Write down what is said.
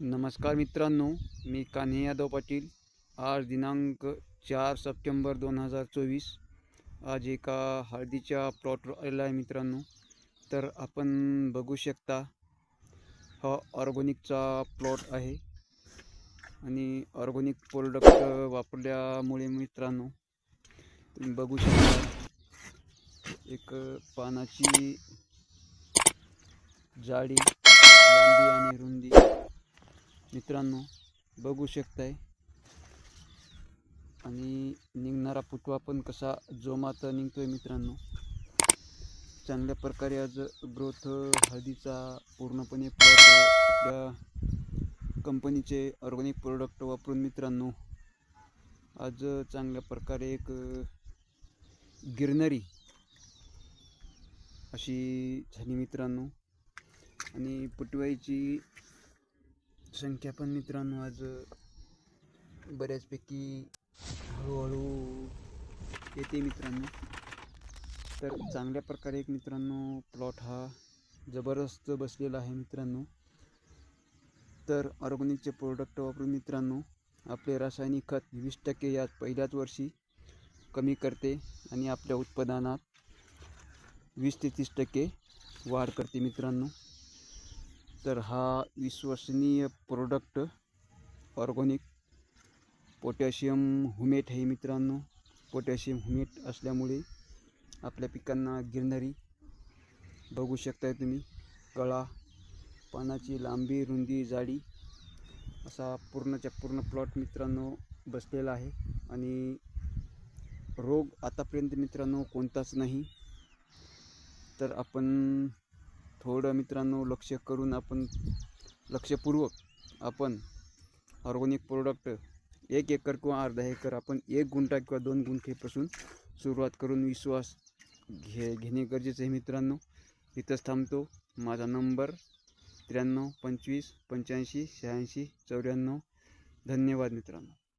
नमस्कार मित्रांनो मी कान्हे यादव पाटील. आज दिनांक चार सप्टेंबर दोन हजार चोवीस. आज एका हळदीच्या प्लॉटवर आलेला आहे मित्रांनो. तर आपण बघू शकता हा ऑर्गोनिकचा प्लॉट आहे. आणि ऑर्गोनिक प्रोडक्ट वापरल्यामुळे मित्रांनो तुम्ही बघू शकता एक पानाची जाडी लांबी आणि रुंदी. मित्रांनो बघू शकताय. आणि निघणारा पुतवा पण कसा जोमात निघतोय मित्रांनो. चांगल्या प्रकारे आज ग्रोथ हळदीचा पूर्णपणे प्लॉट आपल्या कंपनीचे ऑर्गॅनिक प्रोडक्ट वापरून मित्रांनो आज चांगल्या प्रकारे एक गिरनरी अशी झाली मित्रांनो. आणि फुटवाईची संख्या पण मित्रांनो आज बऱ्याचपैकी हळूहळू येते मित्रांनो. तर चांगल्या प्रकारे एक मित्रांनो प्लॉट हा जबरदस्त बसलेला आहे मित्रांनो. तर ऑर्गॅनिकचे प्रोडक्ट वापरून मित्रांनो आपले रासायनिक खत वीस टक्के या पहिल्याच वर्षी कमी करते आणि आपल्या उत्पादनात वीस ते तीस टक्के वाढ करते मित्रांनो. तर हा विश्वसनीय प्रोडक्ट ऑर्गॅनिक पोटॅशियम हुमेट आहे मित्रांनो. पोटॅशियम हुमेट असल्यामुळे आपल्या पिकांना गिरणारी बघू शकताय तुम्ही. कळा पानाची लांबी रुंदी जाडी असा पूर्णच्या पूर्ण प्लॉट मित्रांनो बसलेला आहे. आणि रोग आतापर्यंत मित्रांनो कोणताच नाही. तर आपण थोडं मित्रांनो लक्ष करून आपण लक्षपूर्वक आपण ऑर्गॅनिक प्रोडक्ट एक एकर किंवा अर्धा एकर आपण एक गुंठा किंवा दोन गुंठेपासून सुरुवात करून विश्वास घे घेणे गरजेचं आहे मित्रांनो. इथंच थांबतो. माझा नंबर त्र्याण्णव पंचवीस पंच्याऐंशी शहाऐंशी चौऱ्याण्णव. धन्यवाद मित्रांनो.